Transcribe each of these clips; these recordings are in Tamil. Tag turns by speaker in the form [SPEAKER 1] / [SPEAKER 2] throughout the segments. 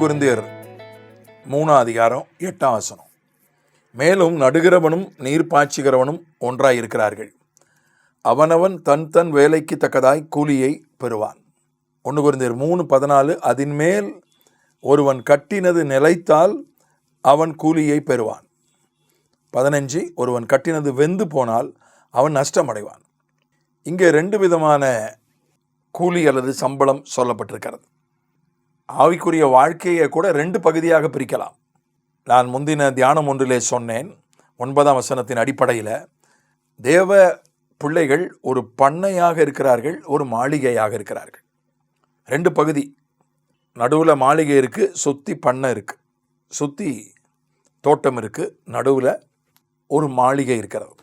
[SPEAKER 1] குருந்தியர் மூணாம் அதிகாரம் எட்டாம் வசனம். மேலும் நடுகிறவனும் நீர் பாய்ச்சுகிறவனும் ஒன்றாய் இருக்கிறார்கள் அவனவன் தன் தன் வேலைக்கு தக்கதாய் கூலியை பெறுவான். ஒன்று குருந்தியர் மூணு பதினாலு அதன்மேல் ஒருவன் கட்டினது நிலைத்தால் அவன் கூலியை பெறுவான். பதினஞ்சு ஒருவன் கட்டினது வெந்து போனால் அவன் நஷ்டமடைவான். இங்கே ரெண்டு விதமான கூலி அல்லது சம்பளம் சொல்லப்பட்டிருக்கிறது. ஆவிக்குரிய வாழ்க்கையை கூட ரெண்டு பகுதியாக பிரிக்கலாம். நான் முந்தின தியானம் ஒன்றிலே சொன்னேன். ஒன்பதாம் வசனத்தின் அடிப்படையில் தேவ பிள்ளைகள் ஒரு பண்ணையாக இருக்கிறார்கள் ஒரு மாளிகையாக இருக்கிறார்கள். ரெண்டு பகுதி. நடுவில் மாளிகை இருக்குது சுற்றி பண்ணை இருக்குது சுற்றி தோட்டம் இருக்குது நடுவில் ஒரு மாளிகை இருக்கிறது.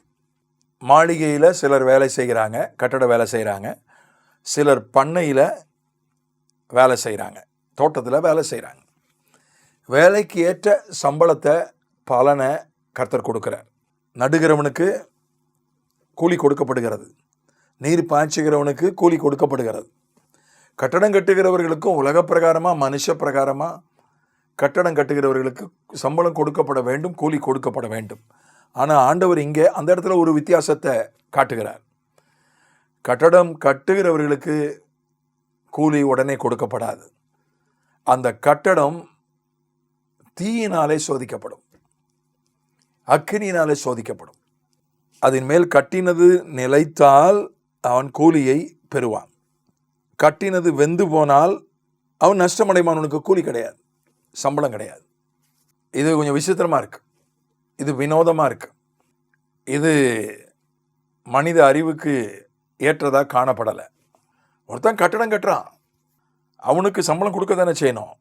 [SPEAKER 1] மாளிகையில் சிலர் வேலை செய்கிறாங்க கட்டட வேலை செய்கிறாங்க சிலர் பண்ணையில் வேலை செய்கிறாங்க தோட்டத்தில் வேலை செய்கிறாங்க வேலைக்கு ஏற்ற சம்பளத்தை பலனை கர்த்தர் கொடுக்குறார். நடுகிறவனுக்கு கூலி கொடுக்கப்படுகிறது. நீர் பாய்ச்சுகிறவனுக்கு கூலி கொடுக்கப்படுகிறது. கட்டடம் கட்டுகிறவர்களுக்கும் உலக பிரகாரமாக மனுஷ பிரகாரமாக கட்டடம் கட்டுகிறவர்களுக்கு சம்பளம் கொடுக்கப்பட வேண்டும் கூலி கொடுக்கப்பட வேண்டும். ஆனால் ஆண்டவர் இங்கே அந்த இடத்துல ஒரு வித்தியாசத்தை காட்டுகிறார். கட்டடம் கட்டுகிறவர்களுக்கு கூலி உடனே கொடுக்கப்படாது. அந்த கட்டடம் தீயினாலே சோதிக்கப்படும். அக்கினியினாலே சோதிக்கப்படும். அதன் மேல் கட்டினது நிலைத்தால் அவன் கூலியை பெறுவான். கட்டினது வெந்து போனால் அவன் நஷ்டமடைவான் அவனுக்கு கூலி கிடையாது. சம்பளம் கிடையாது. இது கொஞ்சம் விசித்திரமாக இருக்குது இது வினோதமாக இருக்குது இது மனித அறிவுக்கு ஏற்றதாக காணப்படலை. ஒருத்தன் கட்டடம் கட்டுறான். அவனுக்கு சம்பளம் கொடுக்க தானே செய்யணும்?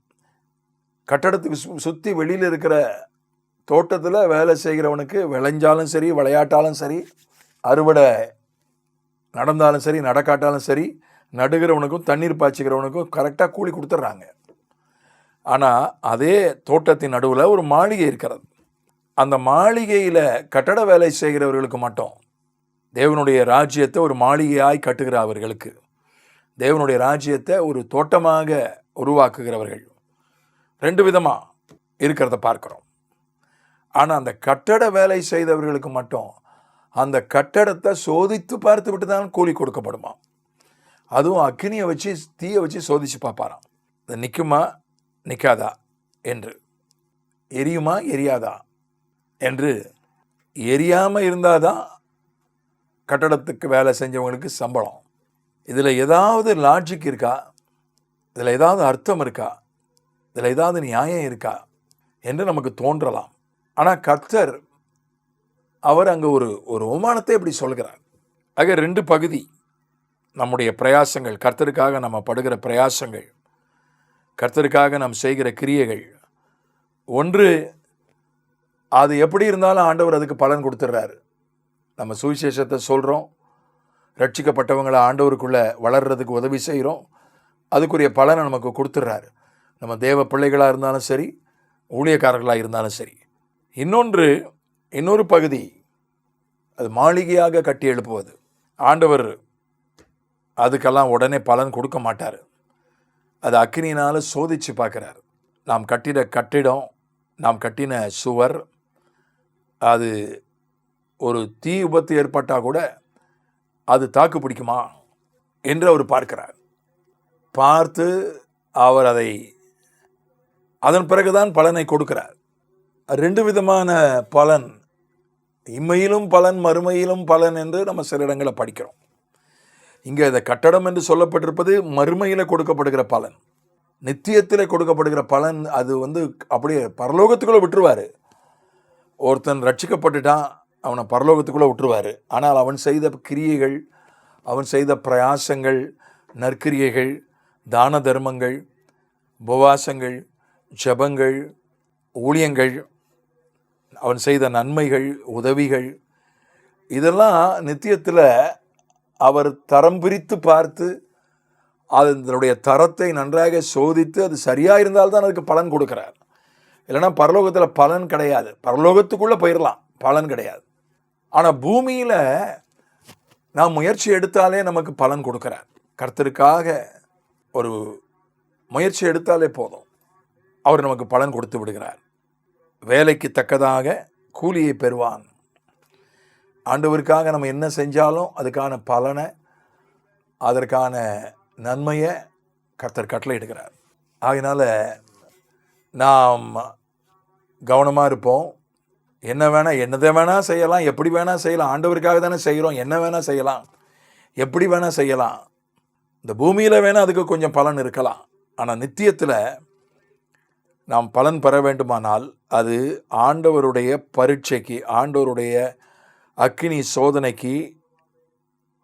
[SPEAKER 1] கட்டடத்துக்கு சு சுற்றி வெளியில் இருக்கிற தோட்டத்தில் வேலை செய்கிறவனுக்கு விளைஞ்சாலும் சரி விளையாட்டாலும் சரி அறுவடை நடந்தாலும் சரி நடக்காட்டாலும் சரி நடுகிறவனுக்கும் தண்ணீர் பாய்ச்சிக்கிறவனுக்கும் கரெக்டாக கூலி கொடுத்துட்றாங்க. ஆனால் அதே தோட்டத்தின் நடுவில் ஒரு மாளிகை இருக்கிறது. அந்த மாளிகையில் கட்டட வேலை செய்கிறவர்களுக்கு மட்டும் தேவனுடைய ராஜ்யத்தை ஒரு மாளிகையாய் கட்டுகிற அவர்களுக்கு. தேவனுடைய ராஜ்யத்தை ஒரு தோட்டமாக உருவாக்குகிறவர்கள். ரெண்டு விதமாக இருக்கிறத பார்க்குறோம். ஆனால் அந்த கட்டட வேலை செய்தவர்களுக்கு மட்டும் அந்த கட்டடத்தை சோதித்து பார்த்து விட்டு தான் கூலி கொடுக்கப்படுமா? அதுவும் அக்னியை வச்சு தீயை வச்சு சோதித்து பார்ப்பாராம். இது நிற்குமா நிற்காதா என்று. எரியுமா? எரியாதா? என்று எரியாமல் இருந்தால் தான் கட்டடத்துக்கு வேலை செஞ்சவங்களுக்கு சம்பளம். இதில் ஏதாவது லாஜிக் இருக்கா? இதில் ஏதாவது அர்த்தம் இருக்கா? இதில் ஏதாவது நியாயம் இருக்கா? என்று நமக்கு தோன்றலாம். ஆனால் கர்த்தர் அவர் அங்கே ஒரு ஒரு உமானத்தை இப்படி சொல்கிறார். ஆக ரெண்டு பகுதி நம்முடைய பிரயாசங்கள். கர்த்தருக்காக நம்ம படுகிற பிரயாசங்கள். கர்த்தருக்காக நாம் செய்கிற கிரியைகள். ஒன்று அது எப்படி இருந்தாலும் ஆண்டவர் அதுக்கு பலன் கொடுத்துட்றாரு. நம்ம சுவிசேஷத்தை சொல்கிறோம். ரட்சிக்கப்பட்டவங்களை ஆண்டவருக்குள்ளே வளர்கிறதுக்கு உதவி செய்கிறோம். அதுக்குரிய பலனை நமக்கு கொடுத்துட்றாரு நம்ம தேவ பிள்ளைகளாக இருந்தாலும் சரி ஊழியக்காரர்களாக இருந்தாலும் சரி. இன்னொன்று இன்னொரு பகுதி அது மாளிகையாக கட்டி எழுப்புவது. ஆண்டவர் அதுக்கெல்லாம் உடனே பலன் கொடுக்க மாட்டார். அது அக்னினால் சோதித்து பார்க்குறாரு. நாம் கட்டிட கட்டிடம் நாம் கட்டின சுவர் அது ஒரு தீ விபத்து ஏற்பட்டால் கூட அது தாக்கு பிடிக்குமா என்று அவர் பார்க்கிறார். பார்த்து அவர் அதை அதன் பிறகுதான் பலனை கொடுக்கிறார். ரெண்டு விதமான பலன் இம்மையிலும் பலன் மறுமையிலும் பலன் என்று நம்ம சில இடங்களில் படிக்கிறோம். இங்கே இந்த கட்டடம் என்று சொல்லப்பட்டிருப்பது மறுமையில் கொடுக்கப்படுகிற பலன். நித்தியத்தில் கொடுக்கப்படுகிற பலன் அது வந்து அப்படியே பரலோகத்துக்குள்ளே விட்டுருவார். ஒருத்தன் ரட்சிக்கப்பட்டுட்டான் அவனை பரலோகத்துக்குள்ளே விட்டுருவார். ஆனால் அவன் செய்த கிரியைகள் அவன் செய்த பிரயாசங்கள் நற்கிரியைகள் தான தர்மங்கள் உபவாசங்கள் ஜபங்கள் ஊழியங்கள் அவன் செய்த நன்மைகள் உதவிகள் இதெல்லாம் நித்தியத்தில் அவர் தரம் பிரித்து பார்த்து அதனுடைய தரத்தை நன்றாக சோதித்து அது சரியாக இருந்தால்தான் அதுக்கு பலன் கொடுக்குறார். இல்லைனா பரலோகத்தில் பலன் கிடையாது. பரலோகத்துக்குள்ளே போயிடலாம் பலன் கிடையாது. ஆனால் பூமியில் நாம் முயற்சி எடுத்தாலே நமக்கு பலன் கொடுக்குறார். கர்த்தருக்காக ஒரு முயற்சி எடுத்தாலே போதும். அவர் நமக்கு பலன் கொடுத்து விடுகிறார். வேலைக்கு தக்கதாக கூலியை பெறுவான். ஆண்டவருக்காக நம்ம என்ன செஞ்சாலும் அதுக்கான பலனை அதற்கான நன்மையை கர்த்தர் கட்டளை எடுக்கிறார் அதனால் நாம் கவனமாக இருப்போம். என்ன வேணால் என்னதை வேணால் செய்யலாம் எப்படி வேணால் செய்யலாம் ஆண்டவருக்காக தானே செய்கிறோம் என்ன வேணால் செய்யலாம் எப்படி வேணால் செய்யலாம். இந்த பூமியில் வேணால் அதுக்கு கொஞ்சம் பலன் இருக்கலாம். ஆனால் நித்தியத்தில் நாம் பலன் பெற வேண்டுமானால் அது ஆண்டவருடைய பரீட்சைக்கு ஆண்டவருடைய அக்னி சோதனைக்கு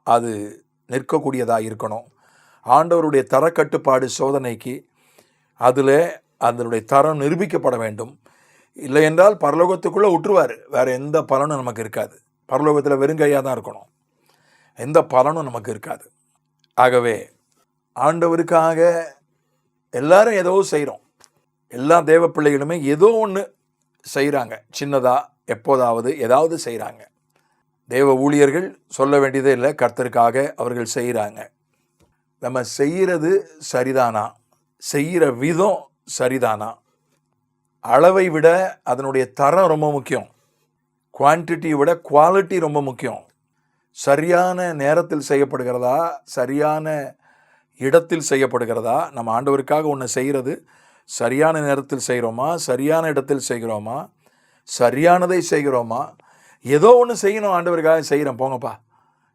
[SPEAKER 1] அது நிற்கக்கூடியதாக இருக்கணும். ஆண்டவருடைய தரக்கட்டுப்பாடு சோதனைக்கு அதில் அதனுடைய தரம் நிரூபிக்கப்பட வேண்டும். இல்லை என்றால் பரலோகத்துக்குள்ளே விட்டுருவார் வேறு எந்த பலனும் நமக்கு இருக்காது. பரலோகத்தில் வெறுங்கையாக தான் இருக்கணும். எந்த பலனும் நமக்கு இருக்காது. ஆகவே ஆண்டவருக்காக எல்லாரும் ஏதோ செய்கிறோம். எல்லா தேவ பிள்ளைகளுமே ஏதோ ஒன்று செய்கிறாங்க. சின்னதாக எப்போதாவது ஏதாவது செய்கிறாங்க. தேவ ஊழியர்கள் சொல்ல வேண்டியதே இல்லை. கர்த்தருக்காக அவர்கள் செய்கிறாங்க. நம்ம செய்கிறது சரிதானா? செய்கிற விதம் சரிதானா? அளவை விட அதனுடைய தரம் ரொம்ப முக்கியம். குவான்டிட்டியை விட குவாலிட்டி ரொம்ப முக்கியம். சரியான நேரத்தில் செய்யப்படுகிறதா சரியான இடத்தில் செய்யப்படுகிறதா நம்ம ஆண்டவருக்காக ஒன்று செய்கிறது சரியான நேரத்தில் செய்கிறோமா சரியான இடத்தில் செய்கிறோமா சரியானதை செய்கிறோமா ஏதோ ஒன்று செய்யணும் ஆண்டவருக்காக செய்கிறேன் போங்கப்பா.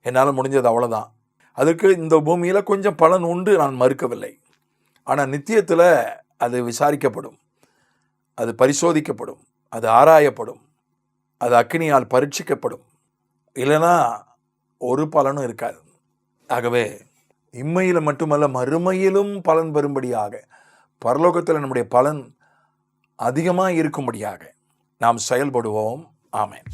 [SPEAKER 1] என்னால் முடிஞ்சது அவ்வளோதான் அதுக்கு இந்த பூமியில் கொஞ்சம் பலன் உண்டு நான் மறுக்கவில்லை. ஆனால் நித்தியத்தில் அது விசாரிக்கப்படும். அது பரிசோதிக்கப்படும் அது ஆராயப்படும் அது அக்கினியால் பரீட்சிக்கப்படும். இல்லைன்னா ஒரு பலனும் இருக்காது. ஆகவே இம்மையில் மட்டுமல்ல மறுமையிலும் பலன் பெறும்படியாக பரலோகத்தில் நம்முடைய பலன் அதிகமாக இருக்கும்படியாக நாம் செயல்படுவோம். ஆமேன்.